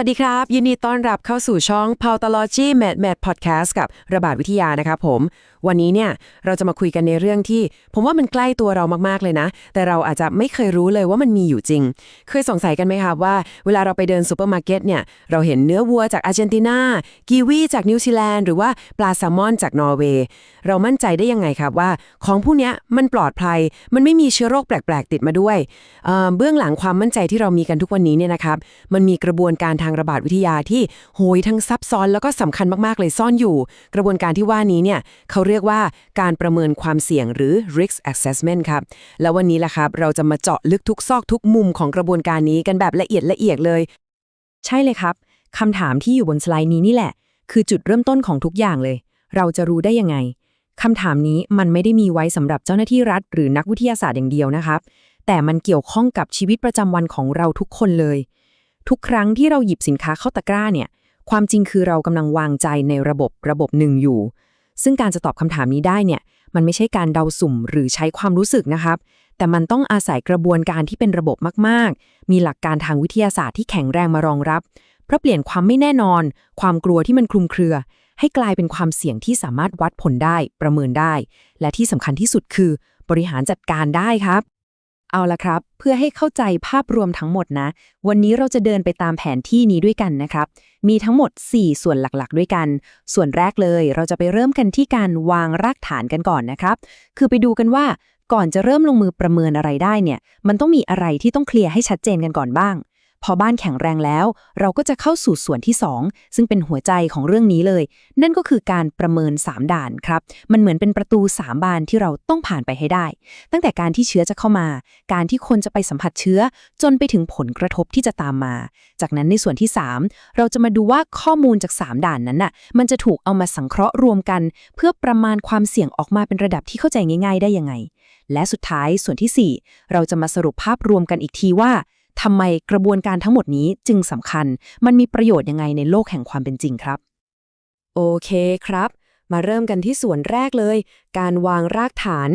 วัสดีครับ ยินดีต้อนรับเข้าสู่ช่อง Pathology Mad Mad Podcast กับระบาดวิทยานะครับผม วันนี้เนี่ยเราจะมาคุยกันในเรื่องที่ ผมว่ามันใกล้ตัวเรามากๆเลยนะ แต่เราอาจจะไม่เคยรู้เลยว่ามันมีอยู่จริง เคยสงสัยกันไหมครับว่าเวลาเราไปเดินซูเปอร์มาร์เก็ตเนี่ยเราเห็นเนื้อวัวจากอาร์เจนตินา กีวีจากนิวซีแลนด์หรือว่าปลาแซลมอนจากนอร์เวย์เรามั่นใจได้ยังไงครับว่า ของพวกนี้มันปลอดภัย มันไม่มีเชื้อโรคแปลกๆ ติดมาด้วยเเบื้องหลังความมั่นใจที่เรามีกันทุกวันนี้เนี่ยนะครับมันมีกระบวนการทางระบาดวิทยาที่โหยทั้งซับซ้อนแล้วก็สำคัญมากๆเลยซ่อนอยู่ กระบวนการที่ว่านี้เนี่ยเขาเรียกียกว่าการประเมินความเสี่ยงหรือ risk assessment ครับ แล้ววันนี้ล่ะครับ เราจะมาเจาะลึกทุกซอกทุกมุมของกระบวนการนี้กันแบบละเอียดละเอียดเลย ใช่เลยครับคำถามที่อยู่บนสไลด์นี้นี่แหละ คือจุดเริ่มต้นของทุกอย่างเลย เราจะรู้ได้ยังไงคำถามนี้มันไม่ได้มีไว้สำหรับเจ้าหน้าที่รัฐ หรือนักวิทยาศาสตร์อย่างเดียวนะครับ แต่มันเกี่ยวข้องกับชีวิตประจำวันของเราทุกคนเลย ทุกครั้งที่เราหยิบสินค้าเข้าตะกร้าเนี่ย ความจริงคือเรากำลังวางใจในระบบระบบหนึ่งอยู่ ซึ่งการจะตอบคำถามนี้ได้เนี่ย มันไม่ใช่การเดาสุ่มหรือใช้ความรู้สึกนะครับ แต่มันต้องอาศัยกระบวนการที่เป็นระบบมากๆ มีหลักการทางวิทยาศาสตร์ที่แข็งแรงมารองรับ เพื่อเปลี่ยนความไม่แน่นอน ความกลัวที่มันคลุมเครือ ให้กลายเป็นความเสี่ยงที่สามารถวัดผลได้ ประเมินได้ และที่สำคัญที่สุดคือ บริหารจัดการได้ครับ เอาละครับ เพื่อให้เข้าใจภาพรวมทั้งหมดนะ วันนี้เราจะเดินไปตามแผนที่นี้ด้วยกันนะครับ มีทั้งหมด 4 ส่วนหลักๆ ด้วยกัน ส่วนแรกเลย เราจะไปเริ่มกันที่การวางรากฐานกันก่อนนะครับ คือไปดูกันว่าก่อนจะเริ่มลงมือประเมินอะไรได้เนี่ย มันต้องมีอะไรที่ต้องเคลียร์ให้ชัดเจนกันก่อนบ้าง พอบ้านแข็งแรงแล้ว เราก็จะเข้าสู่ส่วนที่ 2 ซึ่งเป็นหัวใจของเรื่องนี้เลย นั่นก็คือการประเมิน 3 ด่านครับ มันเหมือนเป็นประตู 3 บานที่เราต้องผ่านไปให้ได้ ตั้งแต่การที่เชื้อจะเข้ามา การที่คนจะไปสัมผัสเชื้อ จนไปถึงผลกระทบที่จะตามมา จากนั้นในส่วนที่ 3 เราจะมาดูว่าข้อมูลจาก 3 ด่านนั้นน่ะ มันจะถูกเอามาสังเคราะห์รวมกัน เพื่อประมาณความเสี่ยงออกมาเป็นระดับที่เข้าใจง่าย ๆ ได้ยังไง และสุดท้ายส่วนที่ 4 เราจะมาสรุปภาพรวมกันอีกทีว่า ทำไมกระบวนการทั้งหมดนี้จึงสำคัญ มันมีประโยชน์ยังไงในโลกแห่งความเป็นจริงครับ โอเคครับ มาเริ่มกันที่ส่วนแรกเลย การวางรากฐาน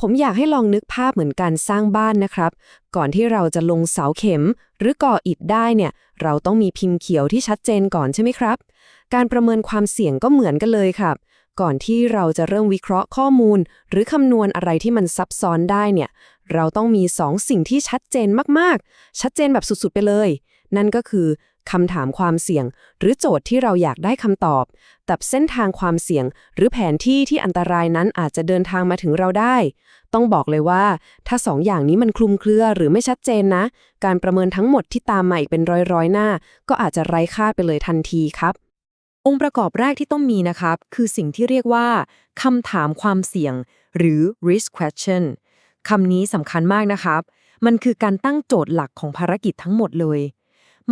ผมอยากให้ลองนึกภาพเหมือนการสร้างบ้านนะครับ ก่อนที่เราจะลงเสาเข็ม หรือก่ออิฐได้เนี่ย เราต้องมีพิมพ์เขียวที่ชัดเจนก่อนใช่ไหมครับ การประเมินความเสี่ยงก็เหมือนกันเลยครับ ก่อนที่เราจะเริ่มวิเคราะห์ข้อมูล หรือคำนวณอะไรที่มันซับซ้อนได้เนี่ย เราต้องมีสองสิ่งที่ชัดเจนมากๆ ชัดเจนแบบสุดๆไปเลย นั่นก็คือคำถามความเสี่ยง หรือโจทย์ที่เราอยากได้คำตอบกับเส้นทางความเสี่ยง หรือแผนที่ที่อันตรายนั้นอาจจะเดินทางมาถึงเราได้ ต้องบอกเลยว่า ถ้าสองอย่างนี้มันคลุมเครือหรือไม่ชัดเจนนะ การประเมินทั้งหมดที่ตามมาอีกเป็นร้อยๆหน้า ก็อาจจะไร้ค่าไปเลยทันทีครับ องค์ประกอบแรกที่ต้องมีนะครับ คือสิ่งที่เรียกว่าคำถามความเสี่ยง หรือ risk question คำนี้สำคัญมากนะครับ มันคือการตั้งโจทย์หลักของภารกิจทั้งหมดเลย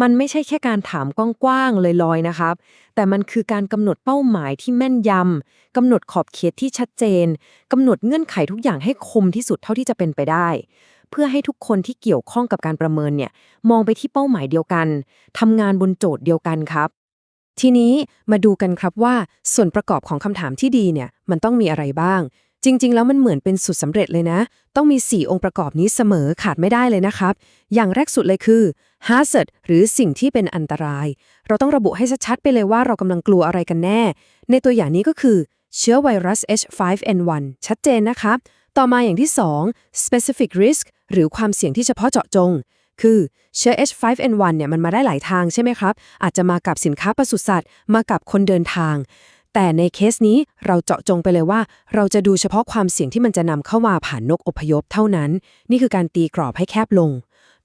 มันไม่ใช่แค่การถามกว้างๆลอยๆนะครับ แต่มันคือการกำหนดเป้าหมายที่แม่นยำกำหนดขอบเขตที่ชัดเจนกำหนดเงื่อนไขทุกอย่างให้คมที่สุดเท่าที่จะเป็นไปได้ เพื่อให้ทุกคนที่เกี่ยวข้องกับการประเมินเนี่ยมองไปที่เป้าหมายเดียวกันทำงานบนโจทย์เดียวกันครับ ทีนี้มาดูกันครับว่าส่วนประกอบของคำถามที่ดีเนี่ยมันต้องมีอะไรบ้าง จริง ๆ แล้วมันเหมือนเป็นสูตรสำเร็จเลยนะ ต้องมี 4 องค์ประกอบนี้เสมอขาดไม่ได้เลยนะครับ อย่างแรกสุดเลยคือ hazard หรือสิ่งที่เป็นอันตราย เราต้องระบุให้ชัดๆไปเลยว่าเรากำลังกลัวอะไรกันแน่ ในตัวอย่างนี้ก็คือ เชื้อไวรัส H5N1 ชัดเจนนะครับ ต่อมาอย่างที่ 2 specific risk หรือความเสี่ยงที่เฉพาะเจาะจง คือเชื้อ H5N1 เนี่ยมันมาได้หลายทางใช่ไหมครับ อาจจะมากับสินค้าปศุสัตว์ มากับคนเดินทาง แต่ในเคสนี้เราเจาะจงไปเลยว่า เราจะดูเฉพาะความเสี่ยงที่มันจะนำเข้ามาผ่านนกอพยพเท่านั้น นี่คือการตีกรอบให้แคบลง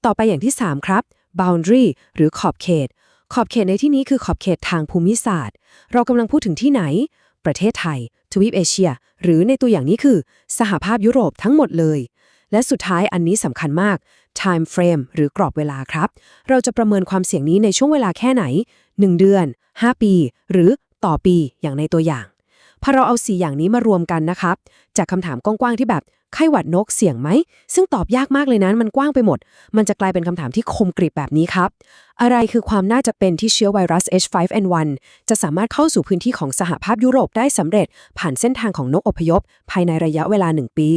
ต่อไปอย่างที่ 3 ครับ boundary หรือขอบเขต ขอบเขตในที่นี้คือขอบเขตทางภูมิศาสตร์ เรากำลังพูดถึงที่ไหน ประเทศไทย ทวีปเอเชีย หรือในตัวอย่างนี้คือ สหภาพยุโรปทั้งหมดเลย และสุดท้ายอันนี้สำคัญมาก time frame หรือกรอบเวลาครับ เราจะประเมินความเสี่ยงนี้ในช่วงเวลาแค่ไหน 1 เดือน 5 ปี หรือต่อปีอย่างในตัวอย่าง พอเราเอาสี่อย่างนี้มารวมกันนะครับ จากคำถามกว้างๆที่แบบไข้หวัดนกเสี่ยงไหม ซึ่งตอบยากมากเลยนะมันกว้างไปหมด มันจะกลายเป็นคำถามที่คมกริบแบบนี้ครับ อะไรคือความน่าจะเป็นที่เชื้อไวรัส H5N1 จะสามารถเข้าสู่พื้นที่ของสหภาพยุโรปได้สำเร็จ ผ่านเส้นทางของนกอพยพ ภายในระยะเวลา 1 ปี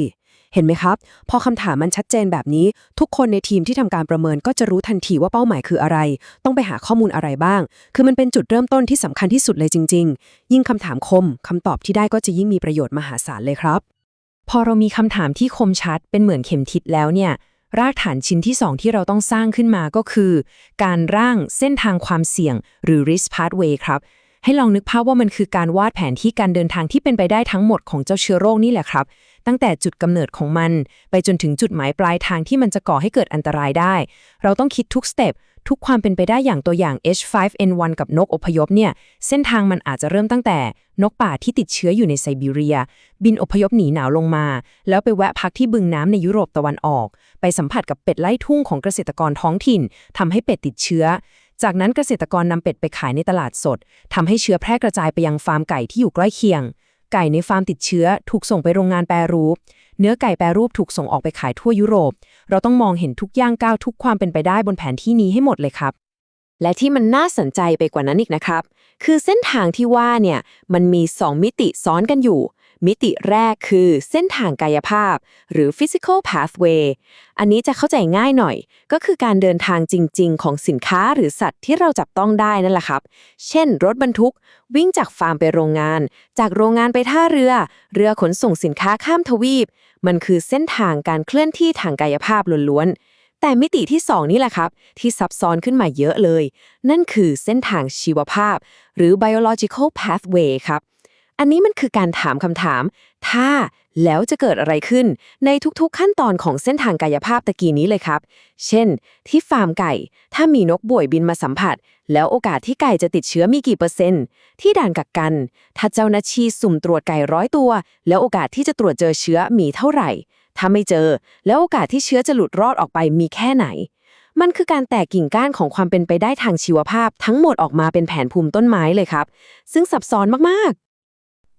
เห็นไหมครับ พอคำถามมันชัดเจนแบบนี้ ทุกคนในทีมที่ทำการประเมินก็จะรู้ทันทีว่าเป้าหมายคืออะไร ต้องไปหาข้อมูลอะไรบ้าง คือมันเป็นจุดเริ่มต้นที่สำคัญที่สุดเลยจริง ๆ ยิ่งคำถามคมคำตอบที่ได้ก็จะยิ่งมีประโยชน์มหาศาลเลยครับ พอเรามีคำถามที่คมชัด เป็นเหมือนเข็มทิศแล้วเนี่ยรากฐานชิ้นที่ 2 ที่เราต้องสร้างขึ้นมาก็คือ การร่างเส้นทางความเสี่ยง หรือ risk pathway ครับ ให้ลองนึกภาพว่ามันคือการวาดแผนที่การเดินทางที่เป็นไปได้ทั้งหมดของเจ้าเชื้อโรคนี่แหละครับ ตั้งแต่จุดกำเนิดของมัน ไปจนถึงจุดหมายปลายทางที่มันจะก่อให้เกิดอันตรายได้ เราต้องคิดทุกสเต็ปทุกความเป็นไปได้อย่างตัวอย่าง H5N1 กับนกอพยพเนี่ย เส้นทางมันอาจจะเริ่มตั้งแต่นกป่าที่ติดเชื้ออยู่ในไซบีเรีย บินอพยพหนีหนาวลงมา แล้วไปแวะพักที่บึงน้ำในยุโรปตะวันออก ไปสัมผัสกับเป็ดไล่ทุ่งของเกษตรกรท้องถิ่นทำให้เป็ดติดเชื้อ จากนั้นเกษตรกรนำเป็ดไปขายในตลาดสดทำให้เชื้อแพร่กระจายไปยังฟาร์มไก่ที่อยู่ใกล้เคียง ไก่ในฟาร์มติดเชื้อ ถูกส่งไปโรงงานแปรรูป เนื้อไก่แปรรูปถูกส่งออกไปขายทั่วยุโรป เราต้องมองเห็นทุกย่างก้าวทุกความเป็นไปได้บนแผนที่นี้ให้หมดเลยครับ และที่มันน่าสนใจไปกว่านั้นอีกนะครับ คือเส้นทางที่ว่าเนี่ยมันมี 2 มิติซ้อนกันอยู่ มิติแรกคือเส้นทางกายภาพ หรือ physical pathway อันนี้จะเข้าใจง่ายหน่อย ก็คือการเดินทางจริง ๆ ของสินค้าหรือสัตว์ที่เราจับต้องได้นั่นแหละครับ เช่น รถบรรทุก วิ่งจากฟาร์มไปโรงงาน จากโรงงานไปท่าเรือ เรือขนส่งสินค้าข้ามทวีป มันคือเส้นทางการเคลื่อนที่ทางกายภาพล้วนๆแต่มิติที่ 2 นี่แหละครับ ที่ซับซ้อนขึ้นมาเยอะเลย นั่นคือเส้นทางชีวภาพ หรือ biological pathway ครับ อันนี้มันคือการถามคำถาม ถ้าแล้วจะเกิดอะไรขึ้น ในทุกๆขั้นตอนของเส้นทางกายภาพตะกี้นี้เลยครับ เช่น ที่ฟาร์มไก่ ถ้ามีนกบ่วยบินมาสัมผัส แล้วโอกาสที่ไก่จะติดเชื้อมีกี่เปอร์เซ็นต์ ที่ด่านกักกัน ถ้าเจ้าหน้าที่สุ่มตรวจไก่ร้อยตัว แล้วโอกาสที่จะตรวจเจอเชื้อมีเท่าไหร่ ถ้าไม่เจอ แล้วโอกาสที่เชื้อจะหลุดรอดออกไปมีแค่ไหน มันคือการแตกกิ่งก้านของความเป็นไปได้ทางชีวภาพ ทั้งหมดออกมาเป็นแผนภูมิต้นไม้เลยครับ ซึ่งซับซ้อนมาก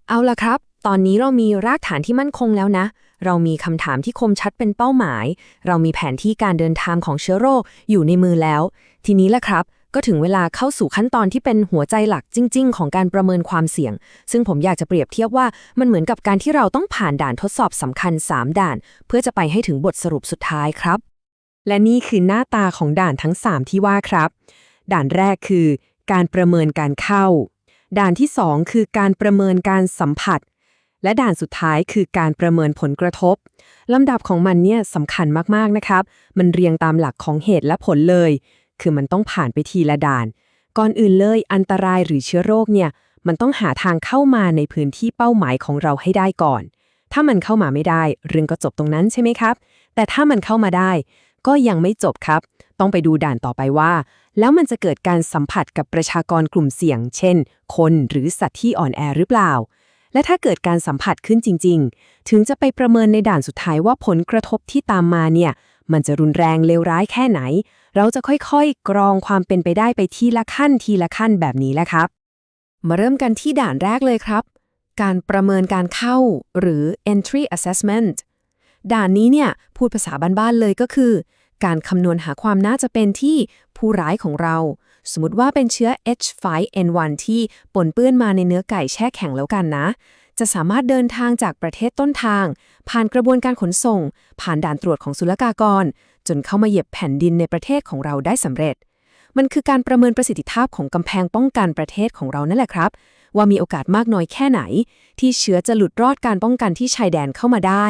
เอาละครับ ตอนนี้เรามีรากฐานที่มั่นคงแล้วนะ เรามีคำถามที่คมชัดเป็นเป้าหมาย เรามีแผนที่การเดินทางของเชื้อโรคอยู่ในมือแล้ว ทีนี้ละครับ ก็ถึงเวลาเข้าสู่ขั้นตอนที่เป็นหัวใจหลักจริง ๆ ของการประเมินความเสี่ยง ซึ่งผมอยากจะเปรียบเทียบว่ามันเหมือนกับการที่เราต้องผ่านด่านทดสอบสำคัญ 3 ด่าน เพื่อจะไปให้ถึงบทสรุปสุดท้ายครับ และนี่คือหน้าตาของด่านทั้ง 3 ที่ว่าครับ ด่านแรกคือ การประเมินการเข้า ด่านที่ 2 คือการประเมินการสัมผัส และด่านสุดท้ายคือการประเมินผลกระทบ ลำดับของมันเนี่ยสำคัญมากๆนะครับ มันเรียงตามหลักของเหตุและผลเลย คือมันต้องผ่านไปทีละด่าน ก่อนอื่นเลยอันตรายหรือเชื้อโรคเนี่ยมันต้องหาทางเข้ามาในพื้นที่เป้าหมายของเราให้ได้ก่อน ถ้ามันเข้ามาไม่ได้ เรื่องก็จบตรงนั้นใช่ไหมครับ แต่ถ้ามันเข้ามาได้ ก็ยังไม่จบครับ ต้องไปดูด่านต่อไปว่า แล้วมันจะเกิดการสัมผัสกับประชากรกลุ่มเสี่ยง เช่น คนหรือสัตว์ที่อ่อนแอหรือเปล่า และถ้าเกิดการสัมผัสขึ้นจริง ๆ ถึงจะไปประเมินในด่านสุดท้ายว่าผลกระทบที่ตามมาเนี่ย มันจะรุนแรงเลวร้ายแค่ไหน เราจะค่อยๆ กรองความเป็นไปได้ไปทีละขั้นทีละขั้นแบบนี้แหละครับ มาเริ่มกันที่ด่านแรกเลยครับ การประเมินการเข้าหรือ entry assessment ด่านนี้เนี่ยพูดภาษาบ้านๆเลยก็คือ การคำนวณหาความน่าจะเป็นที่ผู้ร้ายของเรา สมมติว่าเป็นเชื้อ H5N1 ที่ปนเปื้อนมาในเนื้อไก่แช่แข็งแล้วกันนะ จะสามารถเดินทางจากประเทศต้นทาง ผ่านกระบวนการขนส่ง ผ่านด่านตรวจของศุลกากร จนเข้ามาเหยียบแผ่นดินในประเทศของเราได้สำเร็จ มันคือการประเมินประสิทธิภาพของกำแพงป้องกันประเทศของเรานั่นแหละครับว่ามีโอกาสมากน้อยแค่ไหน ที่เชื้อจะหลุดรอดการป้องกันที่ชายแดนเข้ามาได้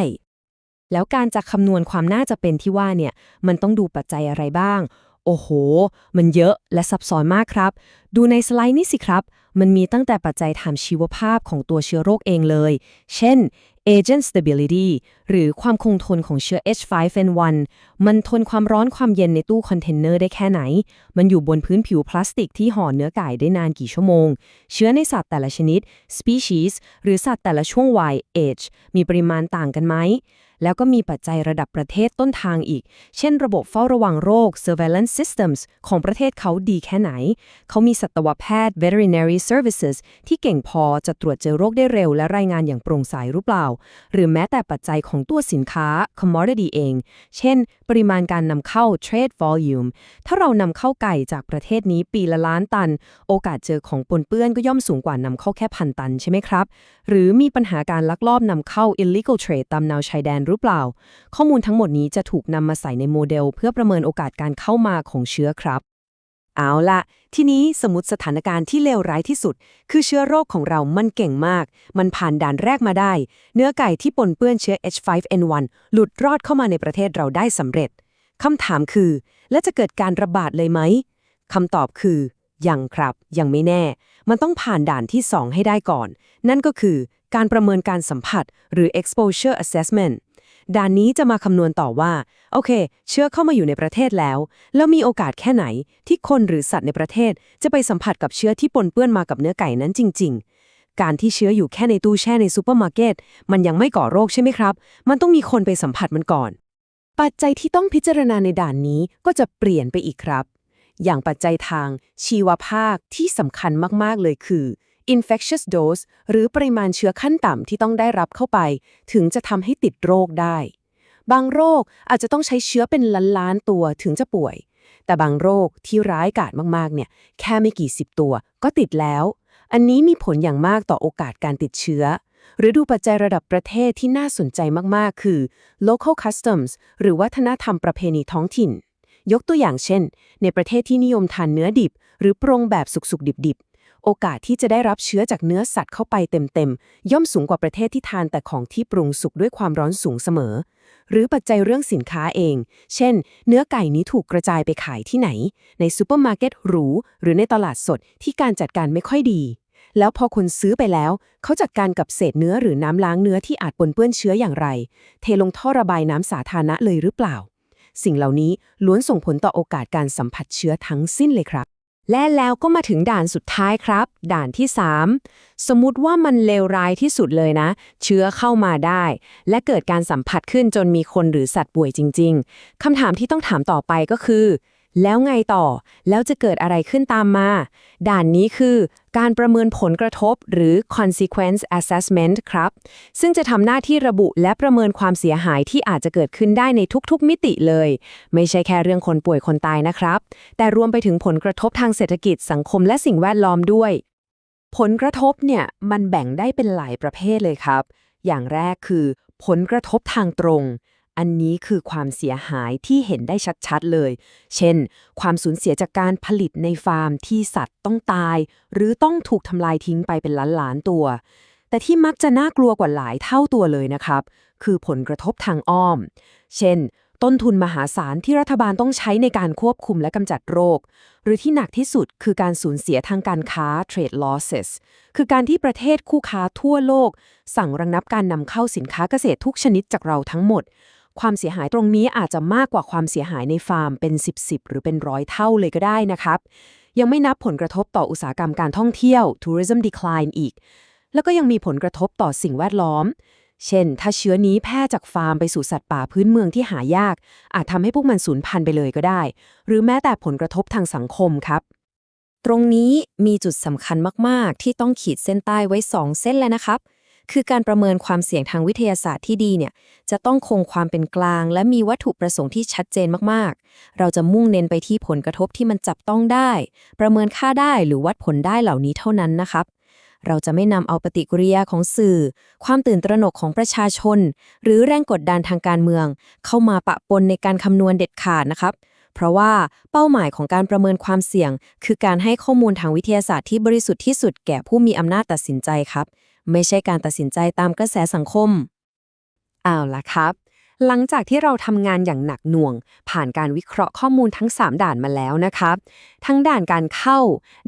แล้วการจะคำนวณความน่าจะเป็นที่ว่าเนี่ย มันต้องดูปัจจัยอะไรบ้าง โอ้โห มันเยอะและซับซ้อนมากครับ ดูในสไลด์นี่สิครับ มันมีตั้งแต่ปัจจัยทางชีวภาพของตัวเชื้อโรคเองเลย เช่น agent stability หรือความคงทนของเชื้อ H5N1 มันทนความร้อนความเย็นในตู้คอนเทนเนอร์ได้แค่ไหน มันอยู่บนพื้นผิวพลาสติกที่ห่อเนื้อไก่ได้นานกี่ชั่วโมง เชื้อในสัตว์แต่ละชนิด species หรือสัตว์แต่ละช่วงวัย age มีปริมาณต่างกันไหม แล้วก็มีปัจจัยระดับประเทศต้นทางอีก เช่นระบบเฝ้าระวังโรค surveillance systems ของประเทศเขาดีแค่ไหน เขามีสัตวแพทย์ veterinary services ที่เก่งพอจะตรวจเจอโรคได้เร็ว และรายงานอย่างโปร่งใสหรือเปล่า หรือแม้แต่ปัจจัยของตัวสินค้า commodity เอง เช่น ปริมาณการนำเข้า trade volume ถ้าเรานำเข้าไก่จากประเทศนี้ปีละล้านตัน โอกาสเจอของปนเปื้อนก็ย่อมสูงกว่านำเข้าแค่พันตันใช่ไหมครับ หรือมีปัญหาการลักลอบนำเข้า illegal trade ตามแนวชายแดนรรือเปล่า ข้อมูลทั้งหมดนี้จะถูกนำมาใส่ในโมเดล เพื่อประเมินโอกาสการเข้ามาของเชื้อครับ เอาละทีนี้สมมติสถานการณ์ที่เลวร้ายที่สุด คือเชื้อโรคของเรามันเก่งมาก มันผ่านด่านแรกมาได้ เนื้อไก่ที่ปนเปื้อนเชื้อ H5N1 หลุดรอดเข้ามาในประเทศเราได้สำเร็จคำถามคือ และจะเกิดการระบาดเลยไหมคำตอบคือ ยังครับ ยังไม่แน่ มันต้องผ่านด่านที่ 2 ให้ได้ก่อน นั่นก็คือการประเมินการสัมผัสหรือ exposure assessment ด่านนี้จะมาคำนวณต่อว่า โอเค เชื้อเข้ามาอยู่ในประเทศแล้ว แล้วมีโอกาสแค่ไหน ที่คนหรือสัตว์ในประเทศ จะไปสัมผัสกับเชื้อที่ปนเปื้อนมากับเนื้อไก่นั้นจริง ๆ การที่เชื้ออยู่แค่ในตู้แช่ในซูเปอร์มาร์เก็ตมันยังไม่ก่อโรคใช่ไหมครับ มันต้องมีคนไปสัมผัสมันก่อน ปัจจัยที่ต้องพิจารณาในด่านนี้ก็จะเปลี่ยนไปอีกครับ อย่างปัจจัยทางชีวภาคที่สำคัญมากๆเลยคือ infectious dose หรือปริมาณเชื้อขั้นต่ำที่ต้องได้รับเข้าไป ถึงจะทำให้ติดโรคได้ บางโรคอาจจะต้องใช้เชื้อเป็นล้านๆตัวถึงจะป่วย แต่บางโรคที่ร้ายกาจมากๆ เนี่ย แค่ไม่กี่สิบตัวก็ติดแล้ว อันนี้มีผลอย่างมากต่อโอกาสการติดเชื้อ หรือดูปัจจัยระดับประเทศที่น่าสนใจมากๆ คือ local customs หรือวัฒนธรรมประเพณีท้องถิ่นยกตัวอย่างเช่น ในประเทศที่นิยมทานเนื้อดิบ หรือปรุงแบบสุกๆ ดิบๆ โอกาสที่จะได้รับเชื้อจากเนื้อสัตว์เข้าไปเต็มๆ ย่อมสูงกว่าประเทศที่ทานแต่ของที่ปรุงสุกด้วยความร้อนสูงเสมอ หรือปัจจัยเรื่องสินค้าเอง เช่น เนื้อไก่นี้ถูกกระจายไปขายที่ไหน ในซูเปอร์มาร์เก็ตหรู หรือในตลาดสดที่การจัดการไม่ค่อยดี แล้วพอคนซื้อไปแล้ว เขาจัดการกับเศษเนื้อหรือน้ำล้างเนื้อที่อาจปนเปื้อนเชื้ออย่างไร เทลงท่อระบายน้ำสาธารณะเลยหรือเปล่า สิ่งเหล่านี้ล้วนส่งผลต่อโอกาสการสัมผัสเชื้อทั้งสิ้นเลยครับ และแล้วก็มาถึงด่านสุดท้ายครับ ด่านที่ 3 สมมุติว่ามันเลวร้ายที่สุดเลยนะ เชื้อเข้ามาได้ และเกิดการสัมผัสขึ้นจนมีคนหรือสัตว์ป่วยจริง ๆคำถามที่ต้องถามต่อไปก็คือ แล้วไงต่อ แล้วจะเกิดอะไรขึ้นตามมา ด่านนี้คือ การประเมินผลกระทบหรือ consequence assessment ครับ ซึ่งจะทำหน้าที่ระบุและประเมินความเสียหายที่อาจจะเกิดขึ้นได้ในทุกๆ มิติเลย ไม่ใช่แค่เรื่องคนป่วยคนตายนะครับ แต่รวมไปถึงผลกระทบทางเศรษฐกิจสังคมและสิ่งแวดล้อมด้วย ผลกระทบเนี่ยมันแบ่งได้เป็นหลายประเภทเลยครับ อย่างแรกคือ ผลกระทบทางตรง อันนี้คือความเสียหายที่เห็นได้ชัดๆเลย เช่น ความสูญเสียจากการผลิตในฟาร์มที่สัตว์ต้องตาย หรือต้องถูกทำลายทิ้งไปเป็นล้านๆตัว แต่ที่มักจะน่ากลัวกว่าหลายเท่าตัวเลยนะครับ คือผลกระทบทางอ้อม เช่น ต้นทุนมหาศาลที่รัฐบาลต้องใช้ในการควบคุมและกำจัดโรค หรือที่หนักที่สุดคือการสูญเสียทางการค้า trade losses คือการที่ประเทศคู่ค้าทั่วโลก สั่งระงงับการนำเข้าสินค้าเกษตรทุกชนิดจากเราทั้งหมด ความเสียหายตรงนี้อาจจะมากกว่าความเสียหายในฟาร์มเป็น 10 10หรือเป็นร้อยเท่าเลยก็ได้นะครับ ยังไม่นับผลกระทบต่ออุตสาหกรรมการท่องเที่ยว tourism decline อีก แล้วก็ยังมีผลกระทบต่อสิ่งแวดล้อม เช่น ถ้าเชื้อนี้แพร่จากฟาร์มไปสู่สัตว์ป่าพื้นเมืองที่หายาก อาจทำให้พวกมันสูญพันธุ์ไปเลยก็ได้ หรือแม้แต่ผลกระทบทางสังคมครับตรงนี้มีจุดสำคัญมาก ๆ ที่ต้องขีดเส้นใต้ไว้ 2 เส้นแล้วนะครับ คือการประเมินความเสี่ยงทางวิทยาศาสตร์ที่ดีเนี่ยจะต้องคงความเป็นกลาง และมีวัตถุประสงค์ที่ชัดเจนมากๆ เราจะมุ่งเน้นไปที่ผลกระทบที่มันจับต้องได้ ประเมินค่าได้หรือวัดผลได้เหล่านี้เท่านั้นนะครับเราจะไม่นำเอาปฏิกิริยาของสื่อ ความตื่นตระหนกของประชาชน หรือแรงกดดันทางการเมือง เข้ามาปะปนในการคำนวณเด็ดขาดนะครับ เพราะว่าเป้าหมายของการประเมินความเสี่ยง คือการให้ข้อมูลทางวิทยาศาสตร์ที่บริสุทธิ์ที่สุดแก่ผู้มีอำนาจตัดสินใจครับ ไม่ใช่การตัดสินใจตามกระแสสังคมเอาล่ะครับ หลังจากที่เราทำงานอย่างหนักหน่วง ผ่านการวิเคราะห์ข้อมูลทั้ง 3 ด่านมาแล้วนะครับ ทั้งด่านการเข้า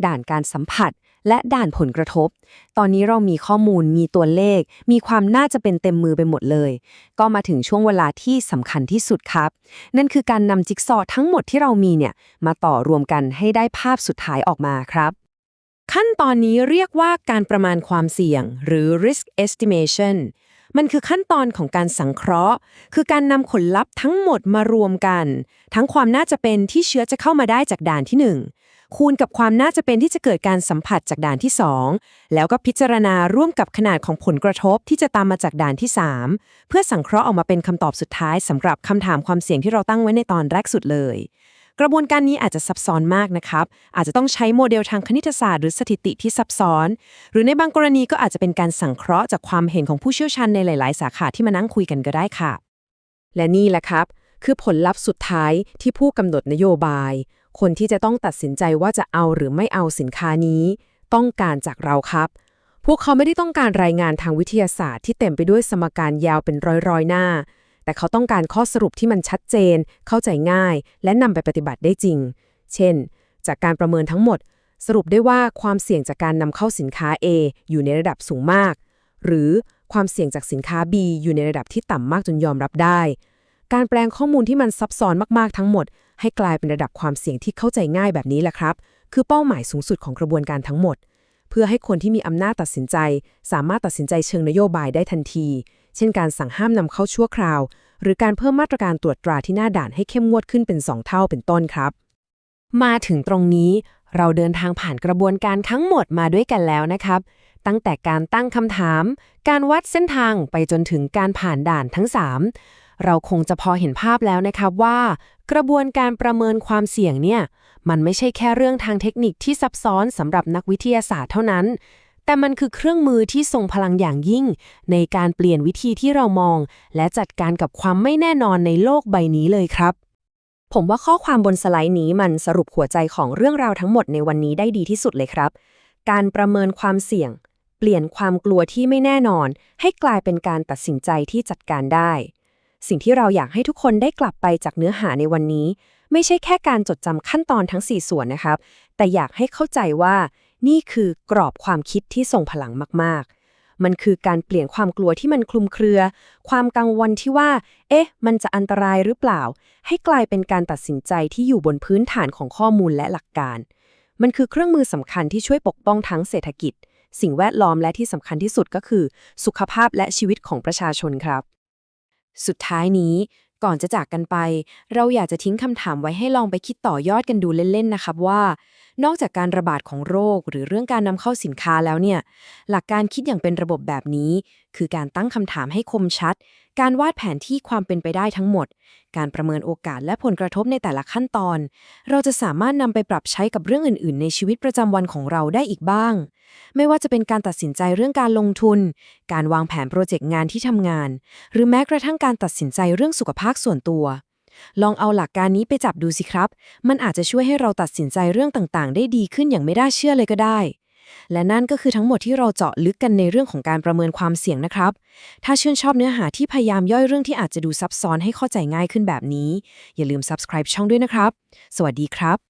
ด่านการสัมผัส และด่านผลกระทบ ตอนนี้เรามีข้อมูลมีตัวเลข มีความน่าจะเป็นเต็มมือไปหมดเลย ก็มาถึงช่วงเวลาที่สำคัญที่สุดครับ นั่นคือการนำจิ๊กซอทั้งหมดที่เรามีเนี่ยมาต่อรวมกันให้ได้ภาพสุดท้ายออกมาครับ ขั้นตอนนี้เรียกว่าการประมาณความเสี่ยง หรือ risk estimation มันคือขั้นตอนของการสังเคราะห์ คือการนำผลลัพธ์ทั้งหมดมารวมกัน ทั้งความน่าจะเป็นที่เชื้อจะเข้ามาได้จากด่านที่ 1 คูณกับความน่าจะเป็นที่จะเกิดการสัมผัสจากด่านที่ 2 แล้วก็พิจารณาร่วมกับขนาดของผลกระทบที่จะตามมาจากด่านที่ 3 เพื่อสังเคราะห์ออกมาเป็นคำตอบสุดท้ายสำหรับคำถามความเสี่ยงที่เราตั้งไว้ในตอนแรกสุดเลย กระบวนการนี้อาจจะซับซ้อนมากนะครับ อาจจะต้องใช้โมเดลทางคณิตศาสตร์หรือสถิติที่ซับซ้อน หรือในบางกรณีก็อาจจะเป็นการสังเคราะห์จากความเห็นของผู้เชี่ยวชาญในหลาย ๆ สาขาที่มานั่งคุยกันก็ได้ค่ะ และนี่แหละครับ คือผลลัพธ์สุดท้ายที่ผู้กำหนดนโยบาย คนที่จะต้องตัดสินใจว่าจะเอาหรือไม่เอาสินค้านี้ ต้องการจากเราครับพวกเขาไม่ได้ต้องการรายงานทางวิทยาศาสตร์ที่เต็มไปด้วยสมการยาวเป็นร้อยๆหน้า แต่เขาต้องการข้อสรุปที่มันชัดเจน เข้าใจง่าย และนำไปปฏิบัติได้จริง เช่น จากการประเมินทั้งหมด สรุปได้ว่าความเสี่ยงจากการนำเข้าสินค้า A อยู่ในระดับสูงมาก หรือความเสี่ยงจากสินค้า B อยู่ในระดับที่ต่ำมากจนยอมรับได้ การแปลงข้อมูลที่มันซับซ้อนมากๆทั้งหมด ให้กลายเป็นระดับความเสี่ยงที่เข้าใจง่ายแบบนี้แหละครับ คือเป้าหมายสูงสุดของกระบวนการทั้งหมด เพื่อให้คนที่มีอำนาจตัดสินใจ สามารถตัดสินใจเชิงนโยบายได้ทันที เช่นการสั่งห้ามนำเข้าชั่วคราว หรือการเพิ่มมาตรการตรวจตราที่หน้าด่านให้เข้มงวดขึ้นเป็น 2 เท่าเป็นต้นครับ มาถึงตรงนี้เราเดินทางผ่านกระบวนการทั้งหมดมาด้วยกันแล้วนะครับ ตั้งแต่การตั้งคำถาม การวัดเส้นทางไปจนถึงการผ่านด่านทั้ง 3 เราคงจะพอเห็นภาพแล้วนะครับว่า กระบวนการประเมินความเสี่ยงเนี่ยมันไม่ใช่แค่เรื่องทางเทคนิคที่ซับซ้อนสำหรับนักวิทยาศาสตร์เท่านั้น แต่มันคือเครื่องมือที่ทรงพลังอย่างยิ่ง ในการเปลี่ยนวิธีที่เรามอง และจัดการกับความไม่แน่นอนในโลกใบนี้เลยครับ ผมว่าข้อความบนสไลด์นี้มันสรุปหัวใจของเรื่องราวทั้งหมดในวันนี้ได้ดีที่สุดเลยครับ การประเมินความเสี่ยง เปลี่ยนความกลัวที่ไม่แน่นอน ให้กลายเป็นการตัดสินใจที่จัดการได้ สิ่งที่เราอยากให้ทุกคนได้กลับไปจากเนื้อหาในวันนี้ ไม่ใช่แค่การจดจำขั้นตอนทั้ง 4 ส่วนนะครับ แต่อยากให้เข้าใจว่า นี่คือกรอบความคิดที่ทรงพลังมากๆ มันคือการเปลี่ยนความกลัวที่มันคลุมเครือ ความกังวลที่ว่า เอ๊ะ มันจะอันตรายหรือเปล่า ให้กลายเป็นการตัดสินใจที่อยู่บนพื้นฐานของข้อมูลและหลักการ มันคือเครื่องมือสำคัญที่ช่วยปกป้องทั้งเศรษฐกิจ สิ่งแวดล้อมและที่สำคัญที่สุดก็คือ สุขภาพและชีวิตของประชาชนครับ สุดท้ายนี้ ก่อนจะจากกันไป เราอยากจะทิ้งคำถามไว้ให้ลองไปคิดต่อยอดกันดูเล่นๆนะครับว่า นอกจากการระบาดของโรคหรือเรื่องการนำเข้าสินค้าแล้วเนี่ย หลักการคิดอย่างเป็นระบบแบบนี้ คือการตั้งคำถามให้คมชัด การวาดแผนที่ความเป็นไปได้ทั้งหมด การประเมินโอกาสและผลกระทบในแต่ละขั้นตอน เราจะสามารถนำไปปรับใช้กับเรื่องอื่น ๆ ในชีวิตประจำวันของเราได้อีกบ้าง ไม่ว่าจะเป็นการตัดสินใจเรื่องการลงทุน การวางแผนโปรเจกต์งานที่ทำงาน หรือแม้กระทั่งการตัดสินใจเรื่องสุขภาพส่วนตัว ลองเอาหลักการนี้ไปจับดูสิครับ มันอาจจะช่วยให้เราตัดสินใจเรื่องต่างๆ ได้ดีขึ้นอย่างไม่ได้เชื่อเลยก็ได้ และนั่นก็คือทั้งหมดที่เราเจาะลึกกันในเรื่องของการประเมินความเสี่ยงนะครับ ถ้าชื่นชอบเนื้อหาที่พยายามย่อยเรื่องที่อาจจะดูซับซ้อนให้เข้าใจง่ายขึ้นแบบนี้ อย่าลืม subscribe ช่องด้วยนะครับ สวัสดีครับ